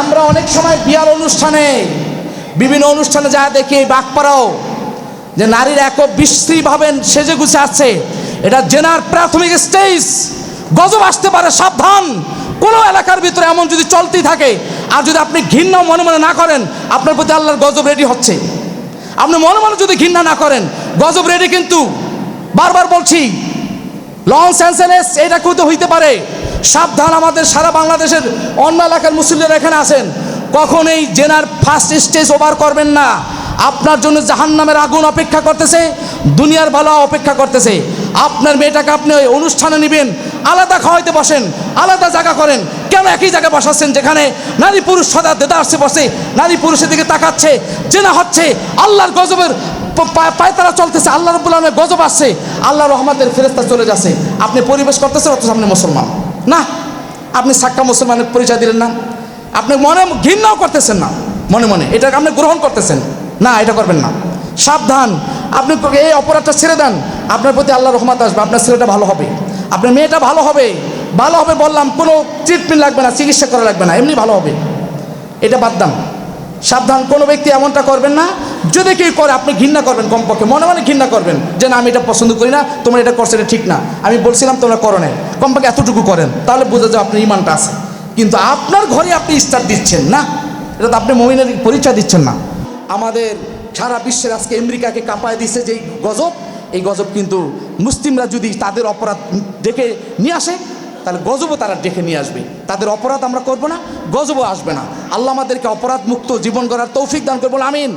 আমরা অনেক সময় বিয়ার অনুষ্ঠানে, বিভিন্ন অনুষ্ঠানে যা দেখি এই বাঘপাড়াও যে নারীর এক বিশ্রীভাবে সেজে গুছে আসছে এটা জেনার প্রাথমিক স্টেজ। গজব আসতে পারে সাবধান। কোনো এলাকার ভিতরে এমন যদি চলতেই থাকে, আর যদি আপনি ঘৃণা মনে মনে না করেন, আপনার প্রতি আল্লাহর গজব রেডি হচ্ছে। আপনি মনে মনে যদি ঘৃণা না করেন, গজব রেডি কিন্তু। বারবার বলছি লং সেন্সেনেস এটা কিন্তু হইতে পারে। সাবধান আমাদের সারা বাংলাদেশের অন্য এলাকার মুসলিমরা এখানে আছেন। কখন এই জেনার ফার্স্ট স্টেজ ওভার করবেন না। আপনার জন্য জাহান নামের আগুন অপেক্ষা করতেছে, দুনিয়ার ভালো অপেক্ষা করতেছে। আপনার মেয়েটাকে আপনি ওই অনুষ্ঠানে নেবেন আলাদা খাওয়াইতে বসেন, আলাদা জায়গা করেন। কেন একই জায়গায় বসাচ্ছেন? যেখানে নারী পুরুষ সদা দেদা আসছে, বসে। নারী পুরুষের দিকে তাকাচ্ছে, জেনা হচ্ছে। আল্লাহর গজবের পায়তারা চলতেছে, আল্লাহ রব্বুল আলমের গজব আসছে। আল্লাহ রহমতের ফেরেস্তা চলে যাচ্ছে। আপনি পরিবেশ করতেছেন, অথচ আপনি মুসলমান। না, আপনি সাক্কা মুসলমানের পরিচয় দিলেন না। আপনি মনে ঘৃণাও করতেছেন না, মনে মনে। এটাকে আপনি গ্রহণ করতেছেন। না, এটা করবেন না। সাবধান। আপনি এই অপরাধটা ছেড়ে দেন। আপনার প্রতি আল্লাহ রহমত আসবে, আপনার ছেলেটা ভালো হবে। আপনার মেয়েটা ভালো হবে ভালো হবে বললাম, কোনো ট্রিটমেন্ট লাগবে না, চিকিৎসা করা লাগবে না, এমনি ভালো হবে। এটা বাদ দাম। সাবধান, কোনো ব্যক্তি এমনটা করবেন না, যদি কেউ করে, আপনি ঘৃণা করবেন কমপক্ষে, মনে মনে ঘৃণা করবেন, যে না, আমি এটা পছন্দ করি না, তোমরা এটা করছ, এটা ঠিক না। আমি বলছিলাম, তোমরা করো না কমপক্ষে এতটুকু করেন, তাহলে বোঝা যায় আপনার ইমানটা আছে। কিন্তু আপনার ঘরে আপনি স্টার দিচ্ছেন না, এটা তো আপনি মমিনের পরিচয় দিচ্ছেন না। আমাদের সারা বিশ্বের আজকে আমেরিকাকে কাঁপায় দিচ্ছে যে গজব এই গজব কিন্তু মুসলিমরা যদি তাদের অপরাধ ডেকে নিয়ে আসে, তাহলে গজবও তারা ডেকে নিয়ে আসবে। তাদের অপরাধ আমরা করব না, গজবও আসবে না। আল্লাহ আমাদেরকে অপরাধ মুক্ত জীবন করার তৌফিক দান করব আমিন।